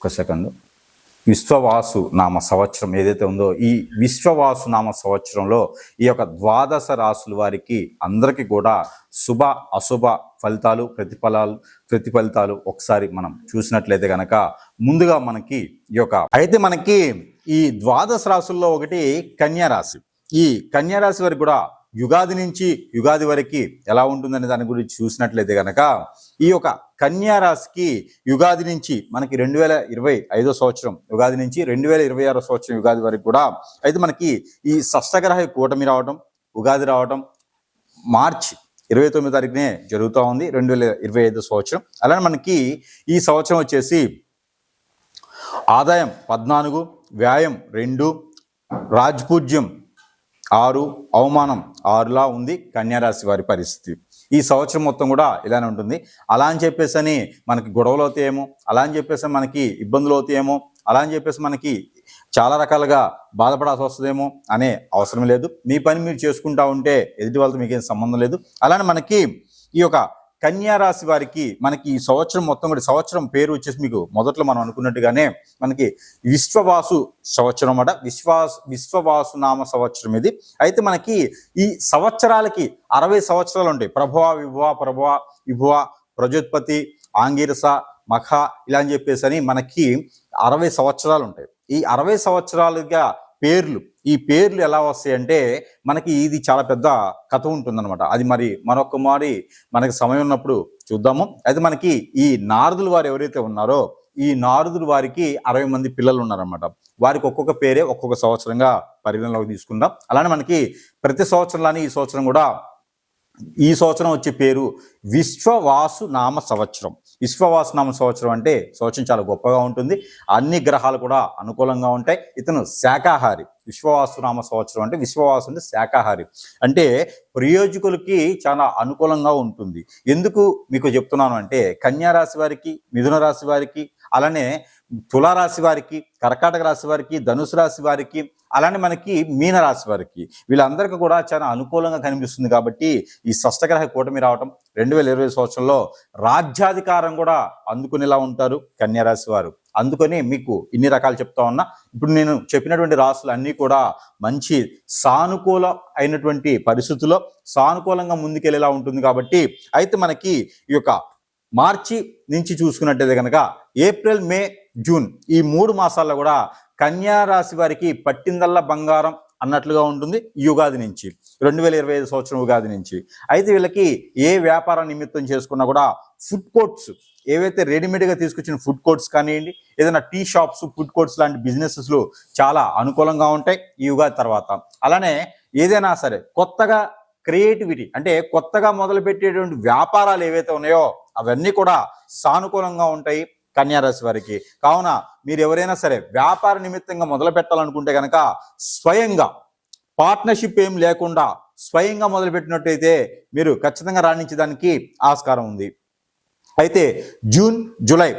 ఒక సెకండ్. విశ్వవాసు నామ సంవత్సరం ఏదైతే ఉందో ఈ విశ్వవాసు నామ సంవత్సరంలో ఈ యొక్క ద్వాదశ రాసుల వారికి అందరికీ కూడా శుభ అశుభ ఫలితాలు ప్రతిఫలాలు ప్రతిఫలితాలు ఒకసారి మనం చూసినట్లయితే కనుక ముందుగా మనకి ఈ యొక్క అయితే మనకి ఈ ద్వాదశ రాసుల్లో ఒకటి కన్యారాశి ఈ కన్యారాశి వారికి కూడా యుగాది నుంచి యుగాది వరకు ఎలా ఉంటుందనే దాని గురించి చూసినట్లయితే కనుక ఈ యొక్క కన్యా రాశికి యుగాది నుంచి మనకి రెండు వేల ఇరవై ఐదో సంవత్సరం యుగాది నుంచి రెండు వేల ఇరవై ఆరో సంవత్సరం యుగాది వరకు కూడా అయితే మనకి ఈ షష్టగ్రహ కూటమి రావటం ఉగాది రావటం మార్చి ఇరవై తొమ్మిది తారీఖునే జరుగుతూ ఉంది రెండు వేల ఇరవై ఐదు సంవత్సరం. అలానే మనకి ఈ సంవత్సరం వచ్చేసి ఆదాయం పద్నాలుగు వ్యాయం రెండు రాజ్పూజ్యం ఆరు అవమానం ఆరులా ఉంది కన్యారాశి వారి పరిస్థితి. ఈ సంవత్సరం మొత్తం కూడా ఇలానే ఉంటుంది. అలా అని చెప్పేసి అని మనకి గొడవలు అవుతాయేమో అలా అని చెప్పేసి మనకి ఇబ్బందులు అవుతాయేమో అలా అని చెప్పేసి మనకి చాలా రకాలుగా బాధపడాల్సి వస్తుందేమో అనే అవసరం లేదు. మీ పని మీరు చేసుకుంటా ఉంటే ఎదుటి వాళ్ళతో మీకేం సంబంధం లేదు. అలానే మనకి ఈ యొక్క కన్యా రాశి వారికి మనకి ఈ సంవత్సరం మొత్తం కూడా సంవత్సరం పేరు వచ్చేసి మీకు మొదట్లో మనం అనుకున్నట్టుగానే మనకి విశ్వవాసు సంవత్సరం అన్నమాట. విశ్వాస్ విశ్వవాసు నామ సంవత్సరం ఇది. అయితే మనకి ఈ సంవత్సరాలకి అరవై సంవత్సరాలు ఉంటాయి. ప్రభవ విభవ ప్రభవ విభవ ప్రజోత్పత్తి ఆంగిరస మఖ ఇలా అని చెప్పేసి అని మనకి అరవై సంవత్సరాలు ఉంటాయి. ఈ అరవై సంవత్సరాలుగా పేర్లు. ఈ పేర్లు ఎలా వస్తాయంటే మనకి ఇది చాలా పెద్ద కథ ఉంటుందన్నమాట. అది మరి మరొక మారి మనకి సమయం ఉన్నప్పుడు చూద్దాము. అయితే మనకి ఈ నారదుల వారు ఎవరైతే ఉన్నారో ఈ నారదులు వారికి అరవై మంది పిల్లలు ఉన్నారన్నమాట. వారికి ఒక్కొక్క పేరే ఒక్కొక్క సంవత్సరంగా పరిగణలోకి తీసుకుందాం. అలానే మనకి ప్రతి సంవత్సరంలోనే ఈ సంవత్సరం కూడా ఈ సంవత్సరం వచ్చే పేరు విశ్వవాసు నామ సంవత్సరం. విశ్వవాసనామ సంవత్సరం అంటే సంవత్సరం చాలా గొప్పగా ఉంటుంది. అన్ని గ్రహాలు కూడా అనుకూలంగా ఉంటాయి. ఇతను శాకాహారి. విశ్వవాసునామ సంవత్సరం అంటే విశ్వవాసుని శాకాహారి. అంటే ప్రయోజకులకి చాలా అనుకూలంగా ఉంటుంది. ఎందుకు మీకు చెప్తున్నాను అంటే కన్యా రాశి వారికి మిథున రాశి వారికి అలానే తులారాశి వారికి కర్కాటక రాశి వారికి ధనుసు రాశి వారికి అలానే మనకి మీనరాశి వారికి. వీళ్ళందరికీ కూడా చాలా అనుకూలంగా కనిపిస్తుంది కాబట్టి ఈ షష్టగ్రహ కూటమి రావటం రెండు వేల ఇరవై సంవత్సరంలో రాజ్యాధికారం కూడా అందుకునేలా ఉంటారు కన్యారాశి వారు. అందుకని మీకు ఇన్ని రకాలు చెప్తా ఉన్నా. ఇప్పుడు నేను చెప్పినటువంటి రాసులు అన్నీ కూడా మంచి సానుకూల అయినటువంటి పరిస్థితుల్లో సానుకూలంగా ముందుకెళ్ళేలా ఉంటుంది కాబట్టి అయితే మనకి ఈ యొక్క మార్చి నుంచి చూసుకున్నట్టయితే కనుక ఏప్రిల్ మే జూన్ ఈ మూడు మాసాల్లో కూడా కన్యా రాశి వారికి పట్టిందల్లా బంగారం అన్నట్లుగా ఉంటుంది యుగాది నుంచి. రెండు వేల ఇరవై ఐదు సంవత్సరం ఉగాది నుంచి. అయితే వీళ్ళకి ఏ వ్యాపార నిమిత్తం చేసుకున్నా కూడా ఫుడ్ కోర్ట్స్ ఏవైతే రెడీమేడ్గా తీసుకొచ్చిన ఫుడ్ కోర్ట్స్ కానివ్వండి ఏదైనా టీ షాప్స్ ఫుడ్ కోర్ట్స్ లాంటి బిజినెసెస్లు చాలా అనుకూలంగా ఉంటాయి ఈ యుగాది తర్వాత. అలానే ఏదైనా సరే కొత్తగా క్రియేటివిటీ అంటే కొత్తగా మొదలుపెట్టేటువంటి వ్యాపారాలు ఏవైతే ఉన్నాయో అవన్నీ కూడా సానుకూలంగా ఉంటాయి. కన్యారాశి వారికి. కావున మీరు ఎవరైనా సరే వ్యాపార నిమిత్తంగా మొదలు పెట్టాలనుకుంటే కనుక స్వయంగా పార్ట్నర్షిప్ ఏం లేకుండా స్వయంగా మొదలుపెట్టినట్టయితే మీరు ఖచ్చితంగా రాణించడానికి ఆస్కారం ఉంది. అయితే జూన్ జూలై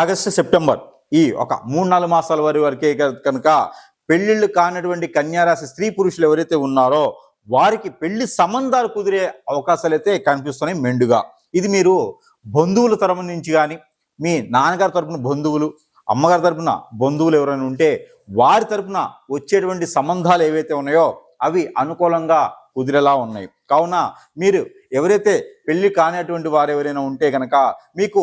ఆగస్టు సెప్టెంబర్ ఈ ఒక మూడు నాలుగు మాసాల వారి వరకే కనుక పెళ్ళిళ్ళు కానటువంటి కన్యారాశి స్త్రీ పురుషులు ఎవరైతే ఉన్నారో వారికి పెళ్ళి సంబంధాలు కుదిరే అవకాశాలు అయితే కనిపిస్తున్నాయి మెండుగా. ఇది మీరు బంధువుల తరం నుంచి కానీ మీ నాన్నగారి తరపున బంధువులు అమ్మగారి తరపున బంధువులు ఎవరైనా ఉంటే వారి తరపున వచ్చేటువంటి సంబంధాలు ఏవైతే ఉన్నాయో అవి అనుకూలంగా కుదిరేలా ఉన్నాయి. కావున మీరు ఎవరైతే పెళ్ళి కానటువంటి వారు ఎవరైనా ఉంటే కనుక మీకు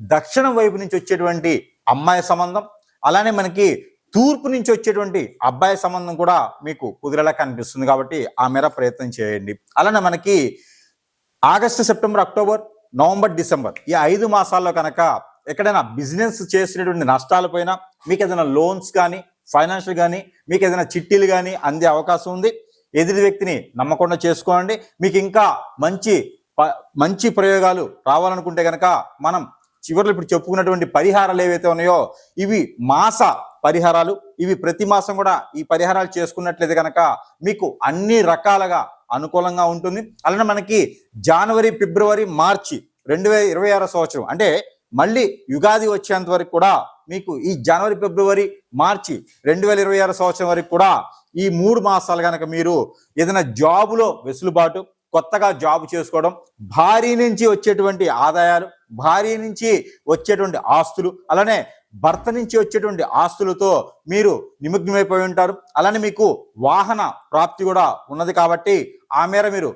దక్షిణం వైపు నుంచి వచ్చేటువంటి అమ్మాయి సంబంధం అలానే మనకి తూర్పు నుంచి వచ్చేటువంటి అబ్బాయి సంబంధం కూడా మీకు కుదిరేలా కనిపిస్తుంది కాబట్టి ఆ మేర ప్రయత్నం చేయండి. అలానే మనకి August September October November December ఈ ఐదు మాసాల్లో కనుక ఎక్కడైనా బిజినెస్ చేసినటువంటి నష్టాల పైన మీకు ఏదైనా లోన్స్ కానీ ఫైనాన్షియల్ కానీ మీకు ఏదైనా చిట్టీలు కానీ అందే అవకాశం ఉంది. ఎదుటి వ్యక్తిని నమ్మకుండా చేసుకోండి. మీకు ఇంకా మంచి ప- మంచి ప్రయోగాలు రావాలనుకుంటే కనుక మనం చివరిలో ఇప్పుడు చెప్పుకున్నటువంటి పరిహారాలు ఏవైతే ఉన్నాయో ఇవి మాస పరిహారాలు. ఇవి ప్రతి మాసం కూడా ఈ పరిహారాలు చేసుకున్నట్లయితే కనుక మీకు అన్ని రకాలుగా అనుకూలంగా ఉంటుంది. అలానే మనకి జనవరి ఫిబ్రవరి మార్చి రెండు వేల ఇరవై ఆరో సంవత్సరం అంటే మళ్ళీ యుగాది వచ్చేంత వరకు కూడా మీకు ఈ జనవరి ఫిబ్రవరి మార్చి రెండు వేల ఇరవై ఆరు సంవత్సరం వరకు కూడా ఈ మూడు మాసాలు కనుక మీరు ఏదైనా జాబులో వెసులుబాటు కొత్తగా జాబ్ చేసుకోవడం భారీ నుంచి వచ్చేటువంటి ఆదాయాలు భారీ నుంచి వచ్చేటువంటి ఆస్తులు అలానే భర్త నుంచి వచ్చేటువంటి ఆస్తులతో మీరు నిమగ్నమైపోయి ఉంటారు. అలానే మీకు వాహన ప్రాప్తి కూడా ఉన్నది కాబట్టి ఆ మేర మీరు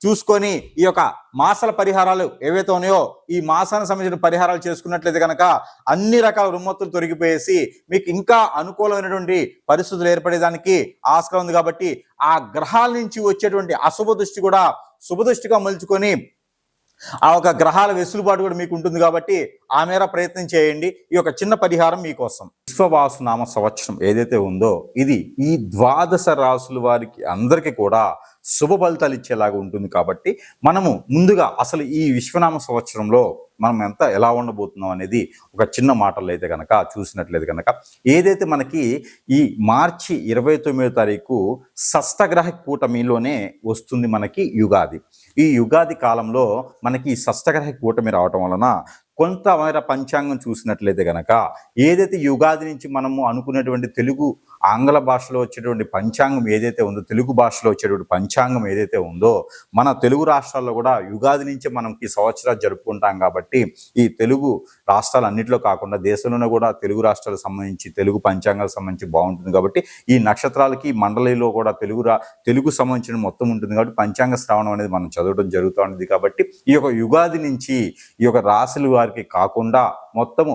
చూసుకొని ఈ యొక్క మాసాల పరిహారాలు ఏవైతే ఉన్నాయో ఈ మాసానికి సంబంధించిన పరిహారాలు చేసుకున్నట్లయితే కనుక అన్ని రకాల రుమ్మత్తులు తొలగిపోయేసి మీకు ఇంకా అనుకూలమైనటువంటి పరిస్థితులు ఏర్పడేదానికి ఆస్కారం ఉంది కాబట్టి ఆ గ్రహాల నుంచి వచ్చేటువంటి అశుభ దృష్టి కూడా శుభదృష్టిగా మలుచుకొని ఆ ఒక గ్రహాల వెసులుబాటు కూడా మీకు ఉంటుంది కాబట్టి ఆ మేర ప్రయత్నం చేయండి. ఈ యొక్క చిన్న పరిహారం మీకోసం. విశ్వవాసు నామ సంవత్సరం ఏదైతే ఉందో ఇది ఈ ద్వాదశ రాసుల వారికి అందరికీ కూడా శుభ ఫలితాలు ఇచ్చేలాగా ఉంటుంది కాబట్టి మనము ముందుగా అసలు ఈ విశ్వనామ సంవత్సరంలో మనం ఎంత ఎలా ఉండబోతున్నాం అనేది ఒక చిన్న మాటల్లో అయితే కనుక చూసినట్లయితే కనుక ఏదైతే మనకి ఈ మార్చి ఇరవై తొమ్మిదో తారీఖు షష్టగ్రహ కూటమిలోనే వస్తుంది మనకి యుగాది. ఈ యుగాది కాలంలో మనకి ఈ షష్టగ్రహ కూటమి రావటం వలన కొంతమేర పంచాంగం చూసినట్లయితే కనుక ఏదైతే యుగాది నుంచి మనము అనుకునేటువంటి తెలుగు ఆంగ్ల భాషలో వచ్చేటువంటి పంచాంగం ఏదైతే ఉందో తెలుగు భాషలో వచ్చేటువంటి పంచాంగం ఏదైతే ఉందో మన తెలుగు రాష్ట్రాల్లో కూడా యుగాది నుంచి మనం ఈ సంవత్సరాలు జరుపుకుంటాం కాబట్టి ఈ తెలుగు రాష్ట్రాలు అన్నింటిలో కాకుండా దేశంలోనే కూడా తెలుగు రాష్ట్రాలకు సంబంధించి తెలుగు పంచాంగాలకు సంబంధించి బాగుంటుంది కాబట్టి ఈ నక్షత్రాలకి మండలిలో కూడా తెలుగు రా తెలుగు సంబంధించిన మొత్తం ఉంటుంది కాబట్టి పంచాంగ శ్రావణం అనేది మనం చదవడం జరుగుతూ ఉంటుంది కాబట్టి ఈ యొక్క యుగాది నుంచి ఈ యొక్క రాశుల వారికి కాకుండా మొత్తము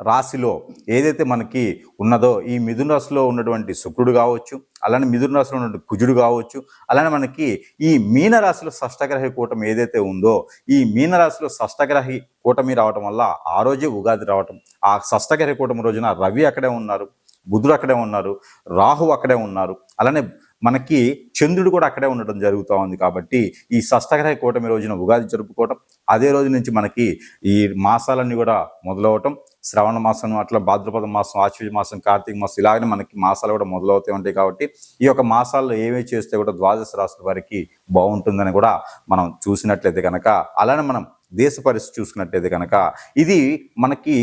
రాశిలో ఏదైతే మనకి ఉన్నదో ఈ మిథున రాశిలో ఉన్నటువంటి శుక్రుడు కావచ్చు అలానే మిథున రాశిలో ఉన్నటువంటి కుజుడు కావచ్చు అలానే మనకి ఈ మీన రాశిలో షష్టగ్రహి కూటమి ఏదైతే ఉందో ఈ మీన రాశిలో షష్టగ్రహి కూటమి రావటం వల్ల ఆ రోజే ఉగాది రావటం. ఆ షష్టగ్రహి కూటమి రోజున రవి అక్కడే ఉన్నారు బుధుడు అక్కడే ఉన్నారు రాహు అక్కడే ఉన్నారు అలానే మనకి చంద్రుడు కూడా అక్కడే ఉండటం జరుగుతూ ఉంది కాబట్టి ఈ షష్టగ్రహ కూటమి రోజున ఉగాది జరుపుకోవటం అదే రోజు నుంచి మనకి ఈ మాసాలన్నీ కూడా మొదలవటం శ్రవణ మాసం అట్లా భాద్రపద మాసం ఆశ్వజ మాసం కార్తీక మాసం ఇలాగనే మనకి మాసాలు కూడా మొదలవుతూ ఉంటాయి కాబట్టి ఈ యొక్క మాసాల్లో ఏవే చేస్తే కూడా ద్వాదశ రాశుల వారికి బాగుంటుందని కూడా మనం చూసినట్లయితే కనుక అలానే మనం దేశ పరిస్థితి చూసుకున్నట్లయితే కనుక ఇది మనకి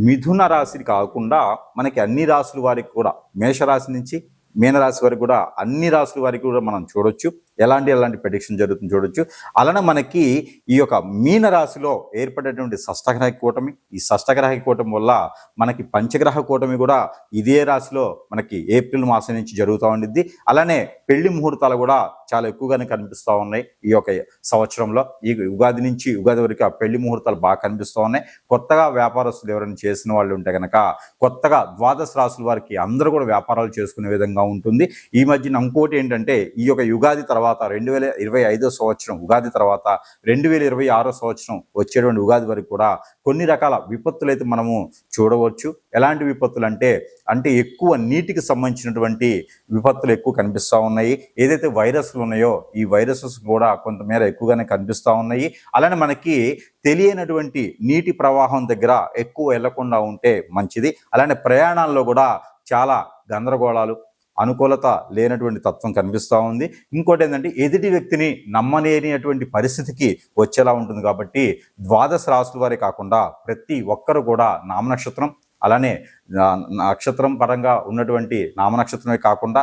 మిథున రాశి కాకుండా మనకి అన్ని రాశుల వారికి కూడా మేషరాశి నుంచి మీనరాశి వరకు కూడా అన్ని రాశుల వారికి కూడా మనం చూడొచ్చు. ఎలాంటి ఎలాంటి ప్రెడిక్షన్ జరుగుతుంది చూడొచ్చు. అలానే మనకి ఈ యొక్క మీనరాశిలో ఏర్పడేటువంటి షష్టగ్రహ కూటమి ఈ షష్టగ్రహ కూటమి వల్ల మనకి పంచగ్రహ కూటమి కూడా ఇదే రాశిలో మనకి ఏప్రిల్ మాసం నుంచి జరుగుతూ ఉండిద్ది. అలానే పెళ్ళి ముహూర్తాలు కూడా చాలా ఎక్కువగానే కనిపిస్తూ ఉన్నాయి. ఈ యొక్క సంవత్సరంలో ఈ ఉగాది నుంచి ఉగాది వరకు ఆ పెళ్ళి ముహూర్తాలు బాగా కనిపిస్తూ ఉన్నాయి. కొత్తగా వ్యాపారస్తులు ఎవరైనా చేసిన వాళ్ళు ఉంటే కనుక కొత్తగా ద్వాదశ రాసుల వారికి అందరూ కూడా వ్యాపారాలు చేసుకునే విధంగా ఉంటుంది. ఈ మధ్యన ఇంకోటి ఏంటంటే ఈ యొక్క యుగాది తర్వాత రెండు వేల ఇరవై ఐదో సంవత్సరం ఉగాది తర్వాత రెండు వేల ఇరవై ఆరో సంవత్సరం వచ్చేటువంటి ఉగాది వరకు కూడా కొన్ని రకాల విపత్తులు అయితే మనము చూడవచ్చు. ఎలాంటి విపత్తులు అంటే అంటే ఎక్కువ నీటికి సంబంధించినటువంటి విపత్తులు ఎక్కువ కనిపిస్తూ ఉన్నాయి. ఏదైతే వైరస్లు ఉన్నాయో ఈ వైరసెస్ కూడా కొంతమేర ఎక్కువగానే కనిపిస్తూ ఉన్నాయి. అలానే మనకి తెలియనటువంటి నీటి ప్రవాహం దగ్గర ఎక్కువ వెళ్ళకుండా ఉంటే మంచిది. అలానే ప్రయాణాల్లో కూడా చాలా గందరగోళాలు అనుకూలత లేనటువంటి తత్వం కనిపిస్తూ ఉంది. ఇంకోటి ఏంటంటే ఎదుటి వ్యక్తిని నమ్మలేనిటువంటి పరిస్థితికి వచ్చేలా ఉంటుంది కాబట్టి ద్వాదశ రాశుల వారే కాకుండా ప్రతి ఒక్కరు కూడా నామనక్షత్రం అలానే నక్షత్రం పరంగా ఉన్నటువంటి నామనక్షత్రమే కాకుండా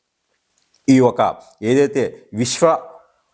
ఈ ఒక ఏదైతే విశ్వ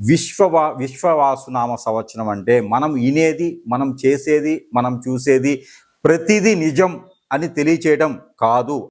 విశ్వవా విశ్వవాసునామ సంవత్సరం అంటే మనం వినేది మనం చేసేది మనం చూసేది ప్రతిదీ నిజం అని తెలియచేయడం కాదు.